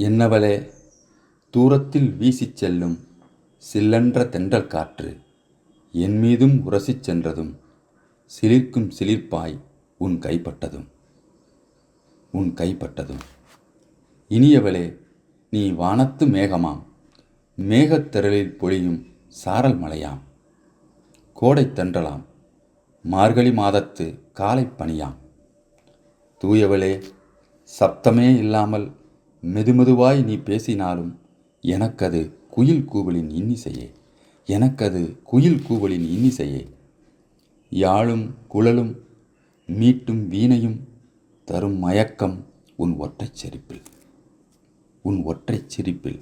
என்னவளே? தூரத்தில் வீசிச் செல்லும் சில்லென்ற தென்றல் காற்று என் மீதும் உரசிச் சென்றதும் சிலிர்க்கும் சிலிர்ப்பாய் உன் கைப்பட்டதும் உன் கைப்பட்டதும். இனியவளே நீ வானத்து மேகமாம். மேகத்திரளில் பொழியும் சாரல் மலையாம். கோடை தென்றலாம். மார்கழி மாதத்து காலை பனியாம். தூயவளே சப்தமே இல்லாமல் மெதுமெதுவாய் நீ பேசினாலும் எனக்கது குயில் கூவலின் இன்னிசையே. எனக்கது குயில் கூவலின் இன்னிசையே. யாழும் குழலும் மீட்டும் வீணையும் தரும் மயக்கம் உன் ஒற்றைச் சிரிப்பில். உன் ஒற்றைச் சிரிப்பில்.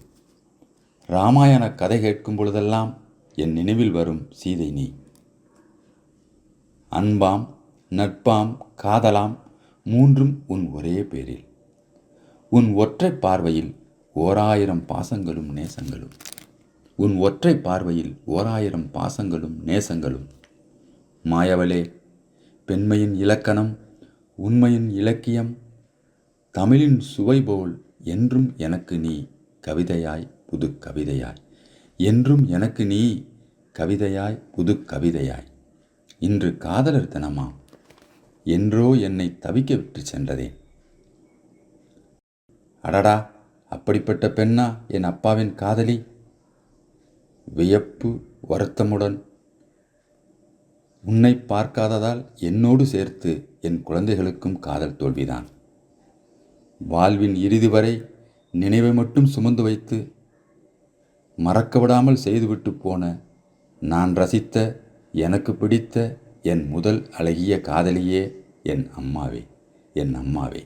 ராமாயண கதை கேட்கும் பொழுதெல்லாம் என் நினைவில் வரும் சீதை நீ. அன்பாம் நட்பாம் காதலாம் மூன்றும் உன் ஒரே பேரில். உன் ஒற்றை பார்வையில் ஓராயிரம் பாசங்களும் நேசங்களும். உன் ஒற்றை பார்வையில் ஓராயிரம் பாசங்களும் நேசங்களும். மாயவளே பெண்மையின் இலக்கணம் உண்மையின் இலக்கியம் தமிழின் சுவை போல் என்றும் எனக்கு நீ கவிதையாய் புது கவிதையாய். என்றும் எனக்கு நீ கவிதையாய் புது கவிதையாய். இன்று காதலர் தினமாம். என்றோ என்னை தவிக்க விட்டு சென்றதே அடடா அப்படிப்பட்ட பெண்ணா என் அப்பாவின் காதலி? வியப்பு வருத்தமுடன். உன்னை பார்க்காததால் என்னோடு சேர்த்து என் குழந்தைகளுக்கும் காதல் தோல்விதான். வாழ்வின் இறுதி வரை நினைவை மட்டும் சுமந்து வைத்து மறக்க விடாமல் செய்துவிட்டு போன நான் ரசித்த எனக்கு பிடித்த என் முதல் அழகிய காதலியே என் அம்மாவே என் அம்மாவே.